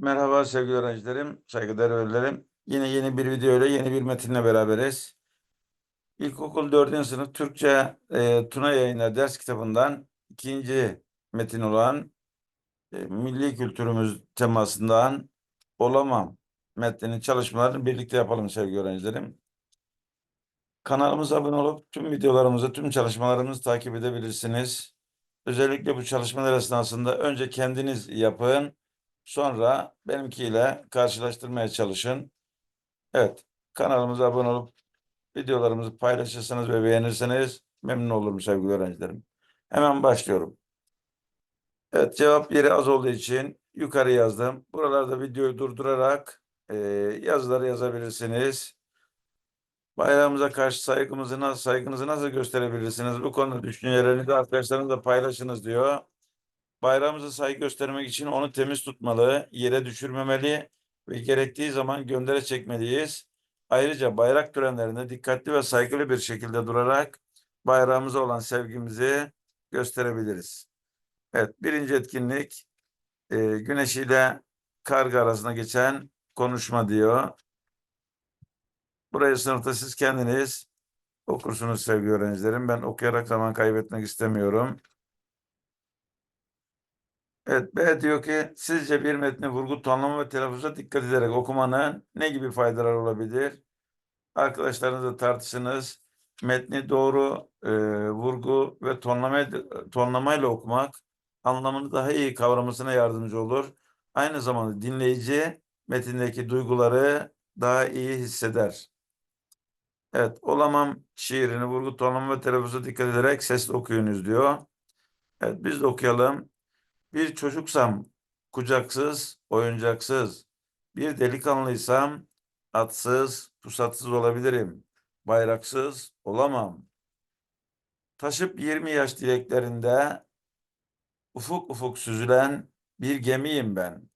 Merhaba sevgili öğrencilerim, saygıdeğer velilerim. Yine yeni bir video ile yeni bir metinle beraberiz. İlkokul 4. sınıf Türkçe e, Tuna Yayınları ders kitabından ikinci metin olan e, Milli Kültürümüz temasından Olamam metninin çalışmalarını birlikte yapalım sevgili öğrencilerim. Kanalımıza abone olup tüm videolarımızı, tüm çalışmalarımızı takip edebilirsiniz. Özellikle bu çalışmalar esnasında önce kendiniz yapın, sonra benimkiyle karşılaştırmaya çalışın. Evet, kanalımıza abone olup videolarımızı paylaşırsanız ve beğenirseniz memnun olurum sevgili öğrencilerim. Hemen başlıyorum. Evet, cevap yeri az olduğu için yukarı yazdım. Buralarda videoyu durdurarak e, yazıları yazabilirsiniz. Bayramımıza karşı saygımızı nasıl, saygınızı nasıl gösterebilirsiniz? Bu konuda düşüncelerinizi arkadaşlarınızla paylaşınız diyor. Bayramımıza saygı göstermek için onu temiz tutmalı, yere düşürmemeli ve gerektiği zaman göndere çekmeliyiz. Ayrıca bayrak törenlerinde dikkatli ve saygılı bir şekilde durarak bayrağımıza olan sevgimizi gösterebiliriz. Evet, birinci etkinlik e, güneş ile karga arasında geçen konuşma diyor. Burayı sınıfta siz kendiniz okursunuz sevgili öğrencilerim. Ben okuyarak zaman kaybetmek istemiyorum. Evet, B diyor ki sizce bir metni vurgu, tonlama ve telaffuza dikkat ederek okumanın ne gibi faydalar olabilir? Arkadaşlarınızla tartışınız. Metni doğru e, vurgu ve tonlama, tonlamayla okumak anlamını daha iyi kavramasına yardımcı olur. Aynı zamanda dinleyici metindeki duyguları daha iyi hisseder. Evet, olamam şiirini vurgu, tonlama ve telaffuza dikkat ederek sesli okuyunuz diyor. Evet, biz de okuyalım. Bir çocuksam kucaksız, oyuncaksız. Bir delikanlıysam atsız, pusatsız olabilirim. Bayraksız olamam. Taşıp 20 yaş dileklerinde ufuk ufuk süzülen bir gemiyim ben.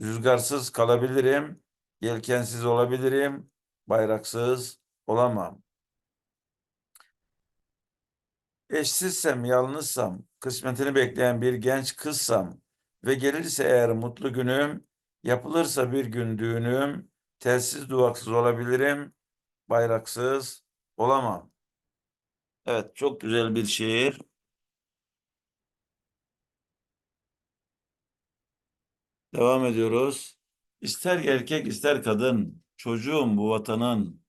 Rüzgarsız kalabilirim, yelkensiz olabilirim, bayraksız olamam. Eşsizsem, yalnızsam, kısmetini bekleyen bir genç kızsam ve gelirse eğer mutlu günüm, yapılırsa bir gün düğünüm, telsiz duvaksız olabilirim, bayraksız olamam. Evet, çok güzel bir şiir. Devam ediyoruz. İster erkek ister kadın, çocuğum bu vatanın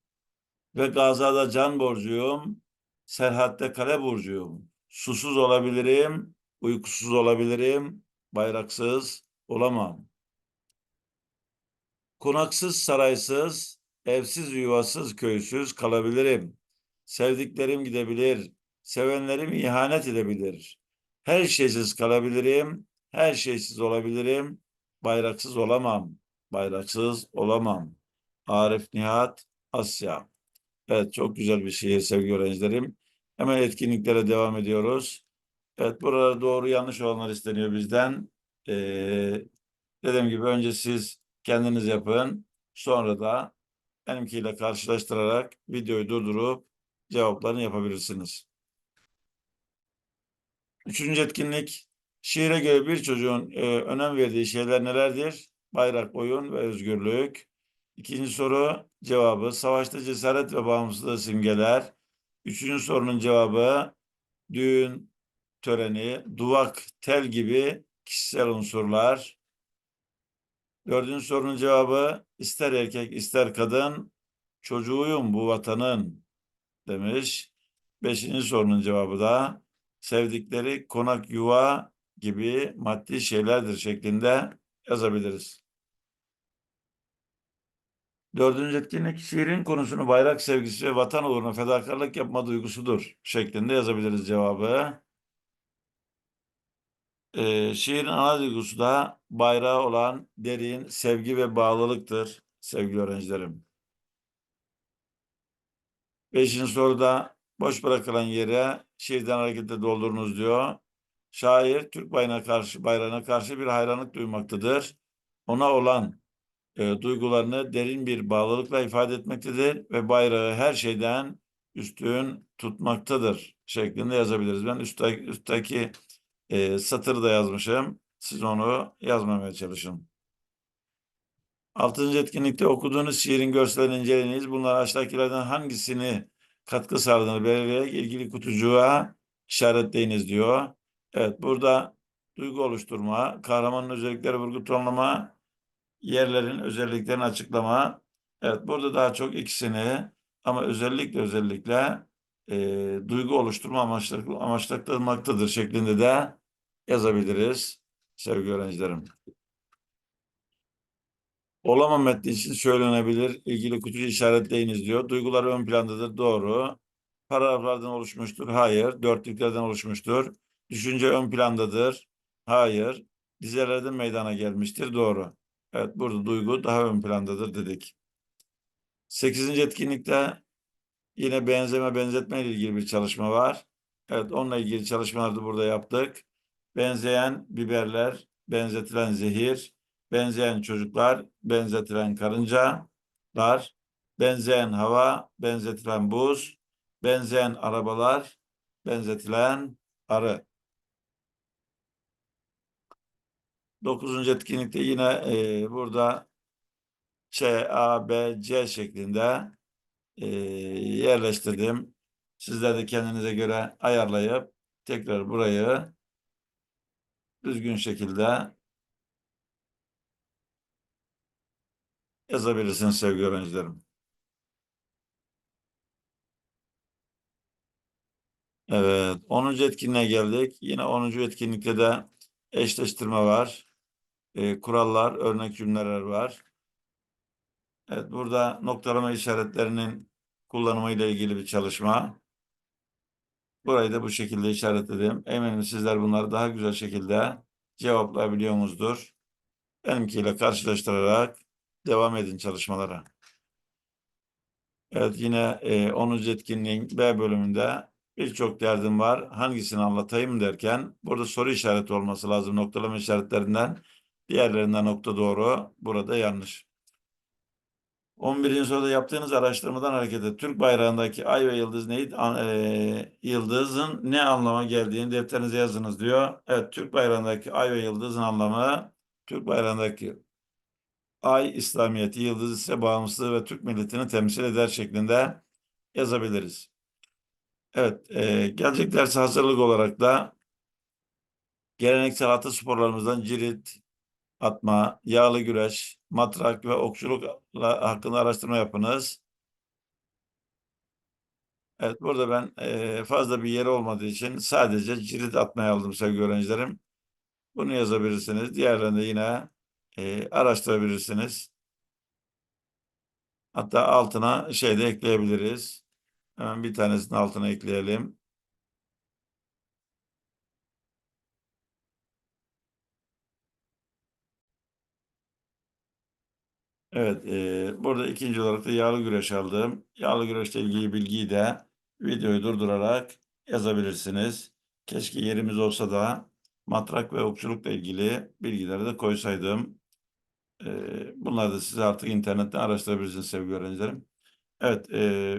ve gazada can borcuyum, serhatte kale burcuyum. Susuz olabilirim, uykusuz olabilirim, bayraksız olamam. Konaksız, saraysız, evsiz, yuvasız, köysüz kalabilirim. Sevdiklerim gidebilir, sevenlerim ihanet edebilir. Her şeysiz kalabilirim, her şeysiz olabilirim, bayraksız olamam, bayraksız olamam. Arif Nihat Asya. Evet çok güzel bir şiir sevgili öğrencilerim. Hemen etkinliklere devam ediyoruz. Evet burada doğru yanlış olanlar isteniyor bizden. Ee, dediğim gibi önce siz kendiniz yapın. Sonra da benimkiyle karşılaştırarak videoyu durdurup cevaplarını yapabilirsiniz. Üçüncü etkinlik. Şiire göre bir çocuğun e, önem verdiği şeyler nelerdir? Bayrak, oyun ve özgürlük. İkinci soru cevabı savaşta cesaret ve bağımsızlığı simgeler. Üçüncü sorunun cevabı düğün töreni, duvak, tel gibi kişisel unsurlar. Dördüncü sorunun cevabı ister erkek ister kadın çocuğuyum bu vatanın demiş. Beşinci sorunun cevabı da sevdikleri konak yuva gibi maddi şeylerdir şeklinde yazabiliriz. Dördüncü etkinlik şiirin konusunu bayrak sevgisi ve vatan uğruna fedakarlık yapma duygusudur şeklinde yazabiliriz cevabı. Ee, şiirin ana duygusu da bayrağı olan derin sevgi ve bağlılıktır sevgili öğrencilerim. Beşinci soruda boş bırakılan yere şiirden hareketle doldurunuz diyor. Şair Türk bayrağına karşı, bayrağına karşı bir hayranlık duymaktadır. Ona olan e, duygularını derin bir bağlılıkla ifade etmektedir ve bayrağı her şeyden üstün tutmaktadır şeklinde yazabiliriz. Ben üstteki, üstteki e, satırı da yazmışım. Siz onu yazmamaya çalışın. Altıncı etkinlikte okuduğunuz şiirin görsellerini inceleyiniz. Bunlar aşağıdakilerden hangisini katkı sağladığını belirleyerek ilgili kutucuğa işaretleyiniz diyor. Evet burada duygu oluşturma, kahramanın özellikleri vurgu tonlama, yerlerin özelliklerini açıklama. Evet burada daha çok ikisini ama özellikle özellikle e, duygu oluşturma amaçlı, amaçlatılmaktadır şeklinde de yazabiliriz sevgili öğrencilerim. Olama metni için söylenebilir. İlgili kutucu işaretleyiniz diyor. Duygular ön plandadır. Doğru. Paragraflardan oluşmuştur. Hayır. Dörtlüklerden oluşmuştur. Düşünce ön plandadır. Hayır. Dizelerden meydana gelmiştir. Doğru. Evet burada duygu daha ön plandadır dedik. Sekizinci etkinlikte yine benzeme benzetme ile ilgili bir çalışma var. Evet onunla ilgili çalışmaları da burada yaptık. Benzeyen biberler, benzetilen zehir, benzeyen çocuklar, benzetilen karıncalar, benzeyen hava, benzetilen buz, benzeyen arabalar, benzetilen arı. Dokuzuncu etkinlikte yine e, burada Ç, A, B, C şeklinde e, yerleştirdim. Sizler de kendinize göre ayarlayıp tekrar burayı düzgün şekilde yazabilirsiniz sevgili öğrencilerim. Evet, 10. etkinliğe geldik. Yine 10. etkinlikte de eşleştirme var. E, kurallar, örnek cümleler var. Evet, burada noktalama işaretlerinin kullanımı ile ilgili bir çalışma. Burayı da bu şekilde işaretledim. Eminim sizler bunları daha güzel şekilde cevaplayabiliyorsunuzdur. Benimkiyle karşılaştırarak devam edin çalışmalara. Evet yine e, 10. etkinliğin B bölümünde birçok derdim var. Hangisini anlatayım derken burada soru işareti olması lazım noktalama işaretlerinden. Diğerlerinden nokta doğru. Burada yanlış. 11. soruda yaptığınız araştırmadan hareketle Türk bayrağındaki ay ve yıldız neydi? E, yıldızın ne anlama geldiğini defterinize yazınız diyor. Evet Türk bayrağındaki ay ve yıldızın anlamı Türk bayrağındaki ay İslamiyet'i, yıldız ise bağımsızlığı ve Türk milletini temsil eder şeklinde yazabiliriz. Evet, e, gelecek derse hazırlık olarak da geleneksel atı sporlarımızdan cirit, atma, yağlı güreş, matrak ve okçuluk hakkında araştırma yapınız. Evet, burada ben fazla bir yeri olmadığı için sadece cirit atmayı aldım sevgili öğrencilerim. Bunu yazabilirsiniz. Diğerlerini yine araştırabilirsiniz. Hatta altına şey de ekleyebiliriz. Hemen bir tanesini altına ekleyelim. Evet, e, burada ikinci olarak da yağlı güreş aldım. Yağlı güreşle ilgili bilgiyi de videoyu durdurarak yazabilirsiniz. Keşke yerimiz olsa da matrak ve okçulukla ilgili bilgileri de koysaydım. E, bunları da siz artık internetten araştırabilirsiniz sevgili öğrencilerim. Evet, e,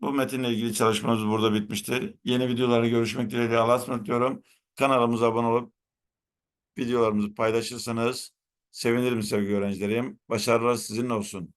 bu metinle ilgili çalışmamız burada bitmiştir. Yeni videolarda görüşmek dileğiyle Allah'a ısmarladık diyorum. Kanalımıza abone olup videolarımızı paylaşırsanız sevinirim sevgili öğrencilerim. Başarılar sizinle olsun.